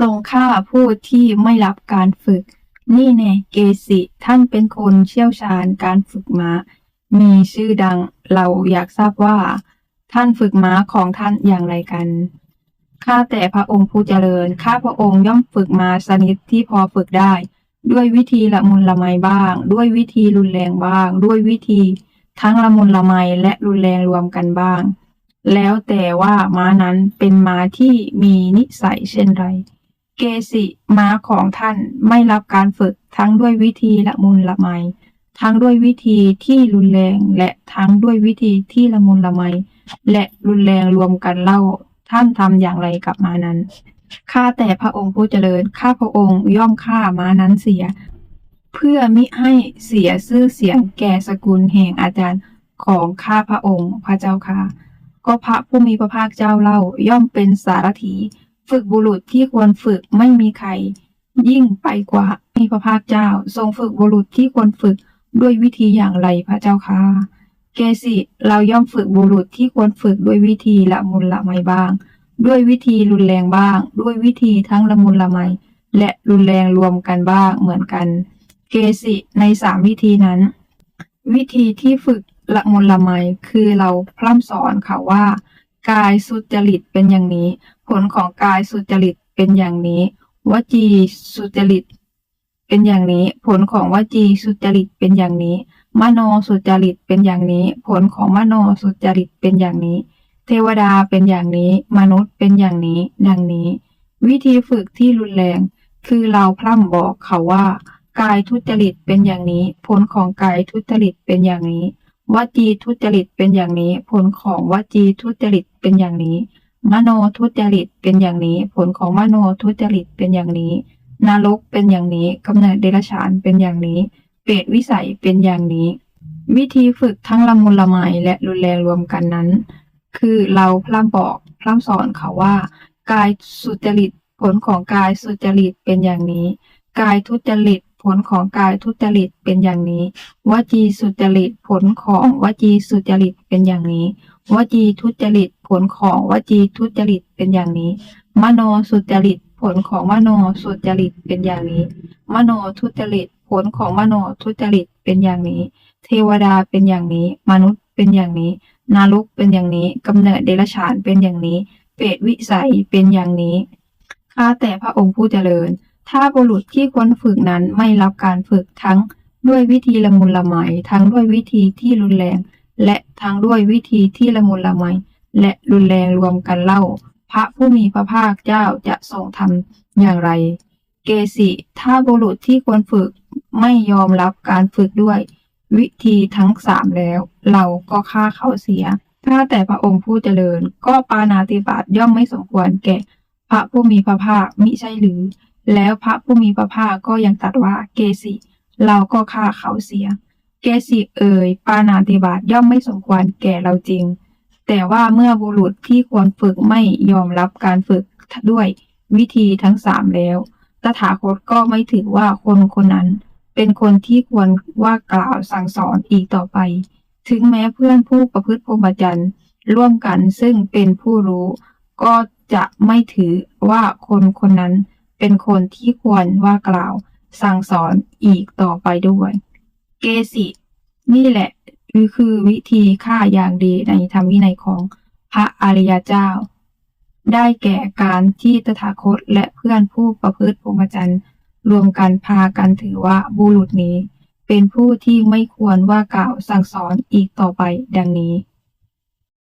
ทรงฆ่าผู้ที่ไม่รับการฝึก นี่แน่เกสิท่านเป็นคนเชี่ยวชาญการฝึกม้า มีชื่อดังเราอยากทราบว่า ท่านฝึกม้าของท่านอย่างไรกันข้าแต่พระองค์ผู้เจริญ ข้าพระองค์ย่อมฝึกมาสนิทที่พอฝึกได้ ด้วยวิธีละมุนละไมบ้าง ด้วยวิธีรุนแรงบ้าง ด้วยวิธี ทั้งละมุนละไมและรุนแรงรวมกันบ้าง แล้วแต่ว่าม้านั้นเป็นม้าที่มีนิสัยเช่นไร เกสิม้าของท่านไม่รับการฝึกทั้งด้วยวิธีละมุนละไม ทั้งด้วยวิธีที่รุนแรงและทั้งด้วยวิธีที่ละมุนละไม และรุนแรงรวมกันเล่าท่านทำอย่างไรกับม้านั้นข้าแต่พระองค์ผู้เจริญข้าพระองค์ย่อมฆ่าม้านั้นเสีย เพื่อมิให้เสียชื่อเสียงแก่สกุลแห่งอาจารย์ของข้าพระองค์พระเจ้าค่ะ ก็พระผู้มีพระภาคเจ้าเล่าย่อมเป็นสารถี ฝึกบุรุษที่ควรฝึกไม่มีใคร ยิ่งไปกว่ามีพระภาคเจ้า ทรงฝึกบุรุษที่ควรฝึกด้วยวิธีอย่างไรพระเจ้าค่ะเกสิเราย่อมฝึกบุรุษที่ควรฝึกด้วยวิธีละมุนละไมบ้าง ด้วยวิธีรุนแรงบ้าง ด้วยวิธีทั้งละมุนละไม และรุนแรงรวมกันบ้างเหมือนกัน เกสิในสามวิธีนั้น วิธีที่ฝึกละมุนละไมคือเราพร่ำสอนเขาว่า กายสุจริตเป็นอย่างนี้ ผลของกายสุจริตเป็นอย่างนี้ วจีสุจริตเป็นอย่างนี้ ผลของวจีสุจริตเป็นอย่างนี้ มโนสุจริตเป็นอย่างนี้ ผลของมโนสุจริตเป็นอย่างนี้ เทวดาเป็นอย่างนี้ มนุษย์เป็นอย่างนี้ ดังนี้ วิธีฝึกที่รุนแรง คือเราพร่ำบอกเขาว่า กายทุจริตเป็นอย่างนี้ ผลของกายทุจริตเป็นอย่างนี้ วจีทุจริตเป็นอย่างนี้ ผลของวจีทุจริตเป็นอย่างนี้ มโนทุจริตเป็นอย่างนี้ ผลของมโนทุจริตเป็นอย่างนี้ นรกเป็นอย่างนี้กำเนิดเดรัจฉานเป็นอย่างนี้ เปรตวิสัยเป็นอย่างนี้ วิธีฝึกทั้งละมุนละไมและรุนแรงรวมกันนั้น คือเราพร่ำบอกพร่ำสอนเขาว่า กายสุจริตผลของกายสุจริตเป็นอย่างนี้ กายทุจริต ผลของกายทุจริตเป็นอย่างนี้ วจีสุจริตผลของวจีสุจริตเป็นอย่างนี้ วจีทุจริตผลของวจีทุจริตเป็นอย่างนี้ มโนสุจริตผลของมโนสุจริตเป็นอย่างนี้ มโนทุจริตผลของมโนทุจริตเป็นอย่างนี้ เทวดาเป็นอย่างนี้ มนุษย์เป็นอย่างนี้ นรกเป็นอย่างนี้กำเนิดเดรัจฉานเป็นอย่างนี้ เปรตวิสัยเป็นอย่างนี้ข้าแต่พระองค์ผู้เจริญ ถ้าบุรุษที่ควรฝึกนั้นไม่รับการฝึกทั้งด้วยวิธีละมุนละไมทั้งด้วยวิธีที่รุนแรง และทั้งด้วยวิธีที่ละมุนละไมและรุนแรงรวมกันเล่า พระผู้มีพระภาคเจ้าจะทรงทำอย่างไร เกสิถ้าบุรุษที่ควรฝึกไม่ยอมรับการฝึกด้วย วิธีทั้งสามแล้ว เราก็ฆ่าเขาเสีย ถ้าแต่พระองค์ผู้เจริญ ก็ปานาติบาตย่อมไม่สมควรแก่ พระผู้มีพระภาคมิใช่หรือ แล้วพระผู้มีพระภาคก็ยังตรัสว่าเกสิ เราก็ฆ่าเขาเสีย เกสิเอ่ยปานาติบาตย่อมไม่สมควรแก่เราจริง แต่ว่าเมื่อบุรุษที่ควรฝึกไม่ยอมรับการฝึกด้วยวิธีทั้งสามแล้ว ตถาคตก็ไม่ถือว่าคนคนนั้น เป็นคนที่ควรว่ากล่าวสั่งสอนอีกต่อไป ถึงแม้เพื่อนผู้ประพฤติพรหมจรรย์ร่วมกันซึ่งเป็นผู้รู้ ก็จะไม่ถือว่าคนคนนั้น เป็นคนที่ควรว่ากล่าว สั่งสอนอีกต่อไปด้วย เกสิ นี่แหละคือวิธีฆ่าอย่างดีในธรรมวินัยของพระอริยเจ้า ได้แก่การที่ตถาคตและเพื่อนผู้ประพฤติพรหมจรรย์รวมกันพากันถือว่าบุรุษนี้ เป็นผู้ที่ไม่ควรว่ากล่าวสั่งสอนอีกต่อไปดังนี้